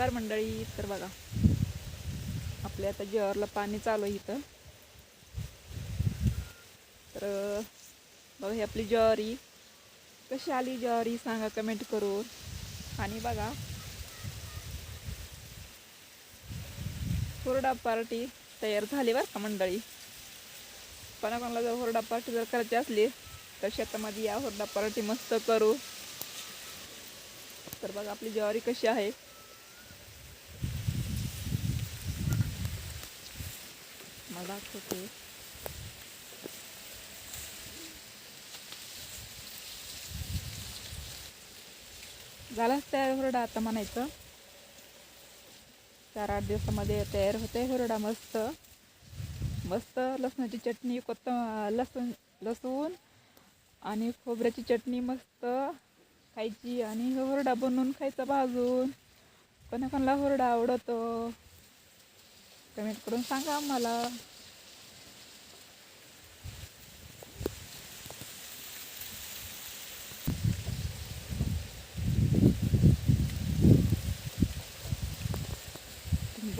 नमस्कार मंडळी तर बघा आपल्या आता ज्वारला पाणी चालू आहे इथं. तर बघा ही आपली ज्वारी. कशी आली ज्वारी सांगा कमेंट करून. आणि बघा हुरडा पार्टी तयार झाली बरं का मंडळी? कोणाकोणाला जर हुरडा पार्टी जर करायची असली तर शेतामध्ये या हुरडा पार्टी मस्त करू. तर बघा आपली ज्वारी कशी आहे. मला दाखवते. झालाच तयार हुरडा आता म्हणायचं. चार आठ दिवसामध्ये तयार होते हुरडा मस्त. मस्त लसणाची चटणी कोथ लसूण लसूण आणि खोबऱ्याची चटणी मस्त खायची आणि हुरडा बनवून खायचा भाजून कोणाकोणाला हुरडा आवडतो? कमेंट करून सांगा आम्हाला.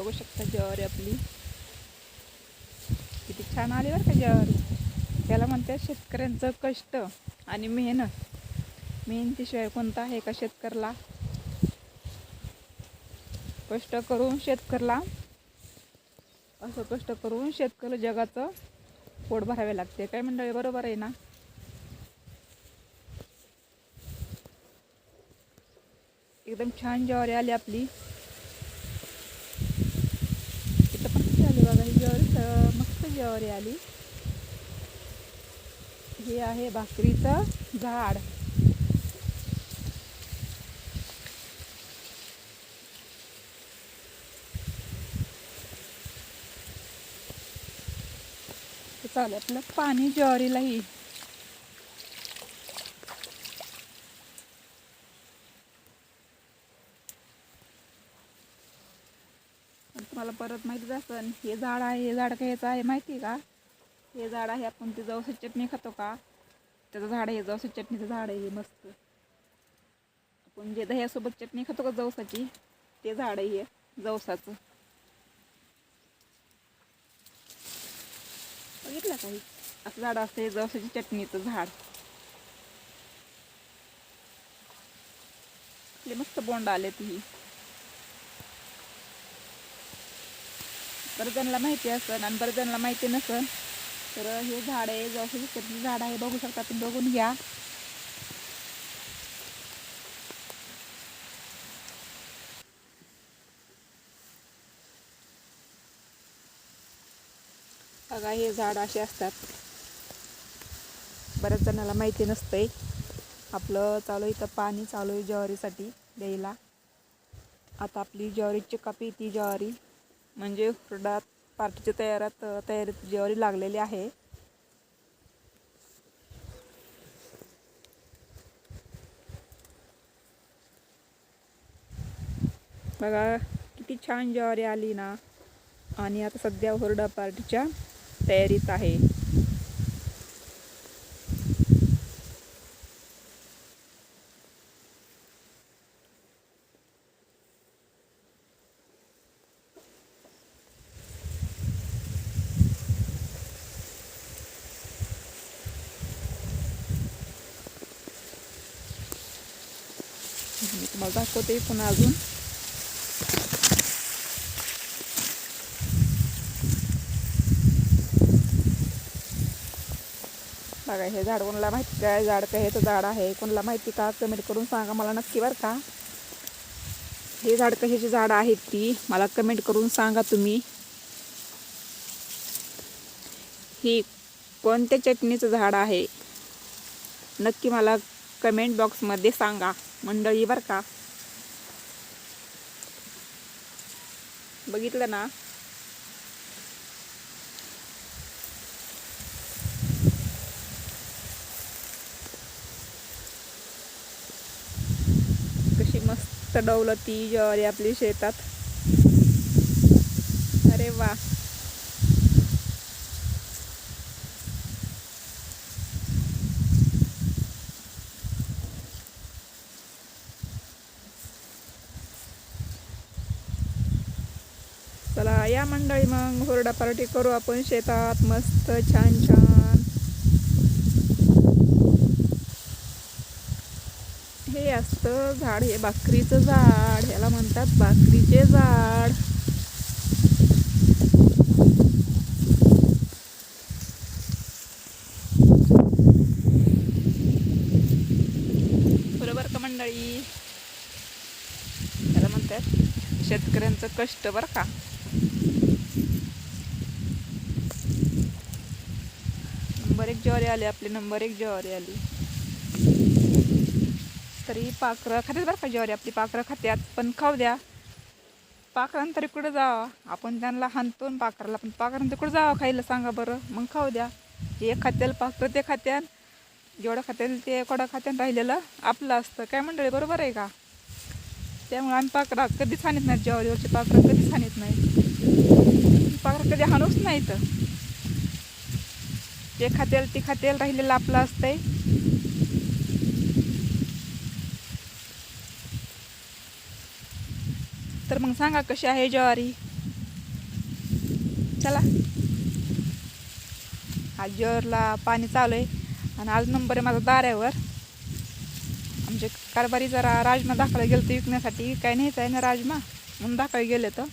बघू शकता ज्वारी आपली. किती छान आली बरं का ज्वारी. त्याला म्हणतात शेतकऱ्यांचं कष्ट आणि मेहनत. मेहनतीशिवाय कोणता आहे का शेतकऱ्याला? कष्ट करून शेतकऱ्याला असं कष्ट करून शेतकरी जगाचं पोट भरावे लागते. काय मंडळी बरोबर आहे ना? एकदम छान ज्वारी आली आपली इथं पण कशी आली बघा ही ज्वारी स- मस्त ज्वारी आली हे आहे भाकरीचं झाड. चालत चालेल आपलं पाणी ज्वारीलाही पण तुम्हाला परत माहितीच असेल हे झाड आहे हे झाड ह्याचं आहे माहिती आहे का? हे झाड आहे आपण ते जवस चटणी खातो का? त्याचं झाड आहे जवस चटणीचं झाड आहे हे मस्त. आपण जे दह्यासोबत चटणी खातो का जवसाची ते झाड आहे हे जवसाचं. बघितलं काही असं झाड असते जवसाची चटणीचं झाड. लय मस्त बोंड आले ती बरं जणांना माहिती असेल आणि बरं जणांना माहिती नसेल तर हे झाड आहे जवसाची चटणी झाड आहे. बघू शकता तुम्ही बघून घ्या. बघा हे झाड असे असतात. बऱ्याच जणाला माहिती नसतंय. आपलं चालू आहे इथं पाणी चालू आहे ज्वारीसाठी द्यायला. आता आपली ज्वारीची कापी ती ज्वारी. म्हणजे हुरडा पार्टीच्या तयारात तयारीत ज्वारी लागलेली आहे. बघा किती छान ज्वारी आली ना. आणि आता सध्या हुरडा पार्टीच्या तयारीत आहे. मी तुम्हाला दाखवते पुन्हा अजून बघा हे झाड कोणाला माहिती काय झाड काय ह्याचं झाड आहे? कोणाला माहिती का? कमेंट करून सांगा मला नक्की बरं का? हे झाड कशाची झाडं आहेत ती? मला कमेंट करून सांगा तुम्ही. ही कोणत्या चटणीचं झाड आहे? नक्की मला कमेंट बॉक्समध्ये सांगा. मंडळी बरं का? बघितलं ना? कशी मस्त डवलती ज्वारी आपली शेतात. अरे वा! या मंडळी मग हुरडा पार्टी करू आपण शेतात. मस्त छान छान. हे असतं झाड हे बाकरीचं झाड. ह्याला म्हणतात बाकरीचे झाड. बरोबर का मंडळी? त्याला म्हणतात शेतकऱ्यांचं कष्ट बरं का? एक ज्वारी आली आपले नंबर एक ज्वारी आली. तरी पाखरं खात्यात बरं का ज्वारी? आपली पाखरं खात्यात. पण खाऊ द्या. पाखरांना तरी कुठं जावा? आपण त्यांना हाणतो पाखराला पण पाखरांना तिकडं जावा खायला? सांगा बरं. मग खाऊ द्या. जे खात्याला पाखरं ते खात्यान. जेवढं खात्याल ते कोडा खात्यान राहिलेलं आपलं असतं. काय मंडळी बरोबर आहे का? त्यामुळे आम्ही पाखरा कधीच आणत नाहीत. ज्वारीवरचे पाखरं कधीच आणत नाही पाखरं कधी हाणूच नाही तर जे खातेल ते खातेल राहिलेलं आपलं असतंय. तर मग सांगा कशी आहे ज्वारी? चला. आज ज्वारीला पाणी चालू आहे आणि आज नंबर आहे माझा दाऱ्यावर. आमचे कारभारी जरा राजमा दाखवायला गेलं तर विकण्यासाठी. काय न्यायचं आहे ना राजमा? म्हणून दाखवायला गेले तर